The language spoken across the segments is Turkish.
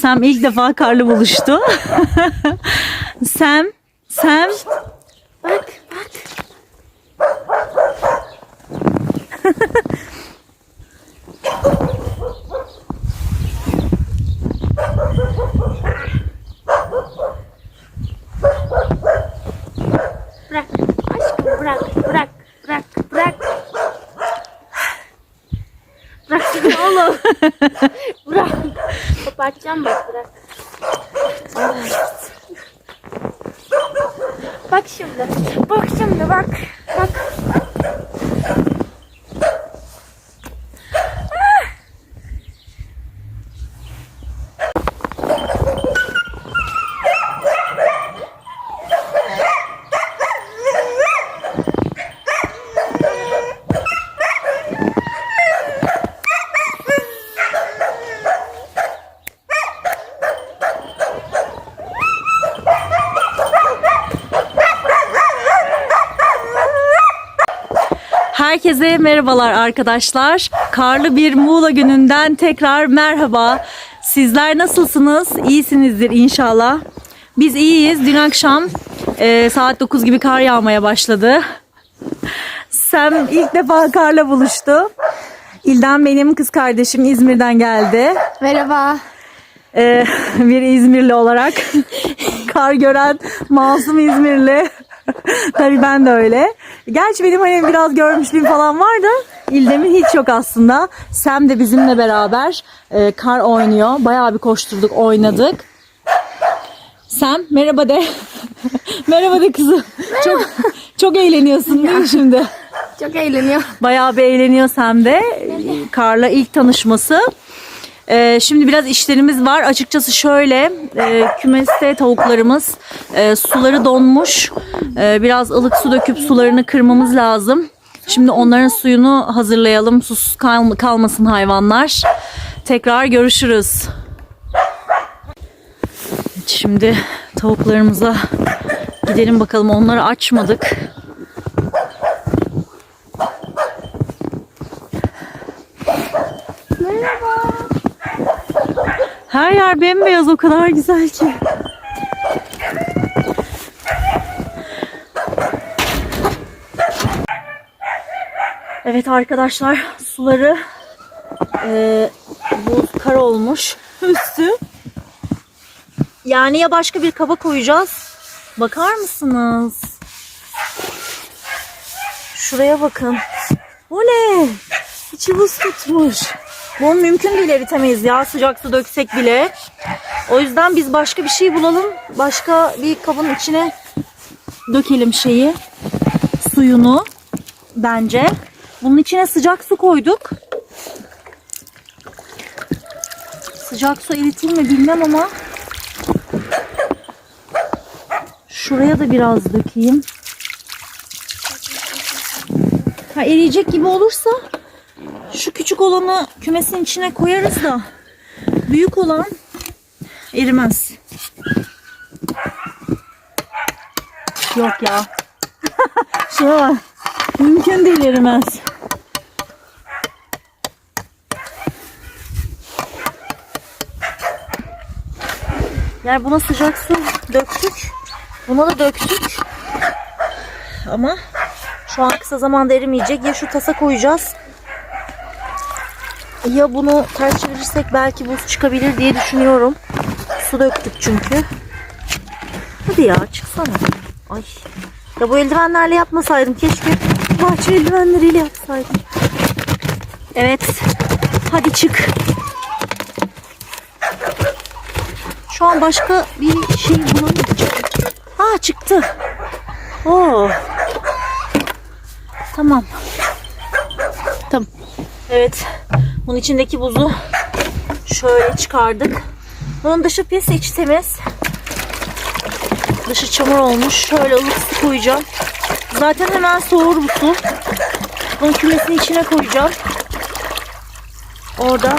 Sam ilk defa karlı buluştu. Sam, Sam. Bak bak. Bırak aşkım bırak bırak bırak bırak. Bırak oğlum. bırak. Kapatacağım bak bırak. Evet. Bak şimdi. Bak şimdi bak. Bak. Herkese merhabalar arkadaşlar. Karlı bir Muğla gününden tekrar merhaba. Sizler nasılsınız? İyisinizdir inşallah. Biz iyiyiz. Dün akşam e, saat 9 gibi kar yağmaya başladı. Sam ilk defa karla buluştu. İlden benim kız kardeşim İzmir'den geldi. Merhaba. Ee, bir İzmirli olarak kar gören masum İzmirli. Tabii ben de öyle. Gerçi benim hani biraz görmüşlüğüm falan var da İldem'in hiç yok aslında. Sam de bizimle beraber e, kar oynuyor. Bayağı bir koşturduk, oynadık. Sam merhaba de. merhaba de kızım. Çok çok eğleniyorsun değil mi şimdi? Çok eğleniyor. Bayağı bir eğleniyor Sam de. Karla ilk tanışması. Ee, şimdi biraz işlerimiz var. Açıkçası şöyle e, kümeste tavuklarımız e, suları donmuş. E, biraz ılık su döküp sularını kırmamız lazım. Şimdi onların suyunu hazırlayalım. Susuz kal- kalmasın hayvanlar. Tekrar görüşürüz. Şimdi tavuklarımıza gidelim bakalım. Onları açmadık. Merhaba. Her yer bembeyaz o kadar güzel ki. Evet arkadaşlar suları e, buz kar olmuş üstü. Yani ya başka bir kaba koyacağız. Bakar mısınız? Şuraya bakın. Ne? İçi buz tutmuş. Bu mümkün değil eritemeyiz ya sıcak su döksek bile. O yüzden biz başka bir şey bulalım. Başka bir kabın içine dökelim şeyi. Suyunu bence. Bunun içine sıcak su koyduk. Sıcak su eritir mi bilmem ama şuraya da biraz dökeyim. Ha, eriyecek gibi olursa şu küçük olanı kümesin içine koyarız da büyük olan erimez. Yok ya. Şuna bak. Mümkün değil erimez. Yani buna sıcak su döktük. Buna da döktük. Ama şu an kısa zamanda erimeyecek. Ya şu tasa koyacağız Ya bunu ters çevirirsek belki buz çıkabilir diye düşünüyorum. Su döktük çünkü. Hadi ya çıksana. Ay. Ya bu eldivenlerle yapmasaydım. Keşke bahçe eldivenleriyle yapsaydım. Evet. Hadi çık. Şu an başka bir şey bulamayacağım. Ha çıktı. Oo. Tamam. Tamam. Evet. Bunun içindeki buzu şöyle çıkardık. Bunun dışı pis içi temiz. Dışı çamur olmuş. Şöyle ılık su koyacağım. Zaten hemen soğur bu su. Bunun küresini içine koyacağım. Orada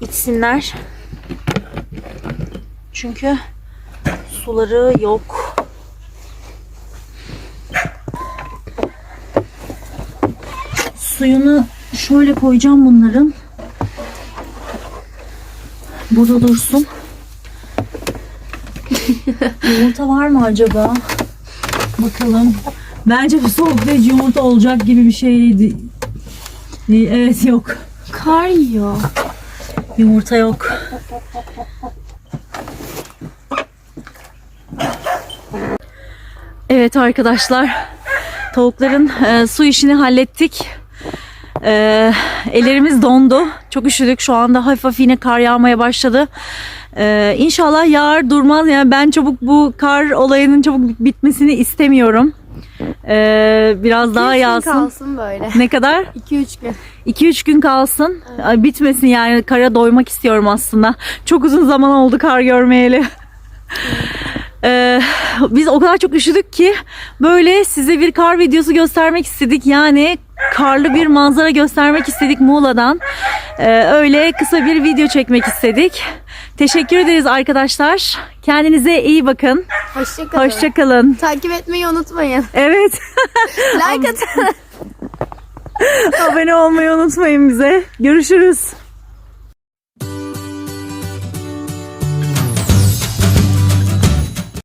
içsinler. Çünkü suları yok. Suyunu şöyle koyacağım bunların. Burada dursun. Yumurta var mı acaba? Bakalım. Bence bu hiç yumurta olacak gibi bir şeydi. Evet yok. Kar yiyor. Yumurta yok. Evet arkadaşlar. Tavukların e, su işini hallettik. E, ellerimiz dondu. Çok üşüdük. Şu anda hafif hafif yine kar yağmaya başladı. E, inşallah yağar durmaz. Yani ben çabuk bu kar olayının çabuk bitmesini istemiyorum. E, biraz daha yağsın. kalsın böyle. Ne kadar? 2-3 gün. 2-3 gün kalsın. Ay, Bitmesin yani. Kara doymak istiyorum aslında. Çok uzun zaman oldu kar görmeyeli. Ee, biz o kadar çok üşüdük ki böyle size bir kar videosu göstermek istedik. Yani karlı bir manzara göstermek istedik Muğla'dan. Ee, öyle kısa bir video çekmek istedik. Teşekkür ederiz arkadaşlar. Kendinize iyi bakın. Hoşçakalın. Hoşçakalın. Takip etmeyi unutmayın. Evet. Like atın. Abone olmayı unutmayın bize. Görüşürüz.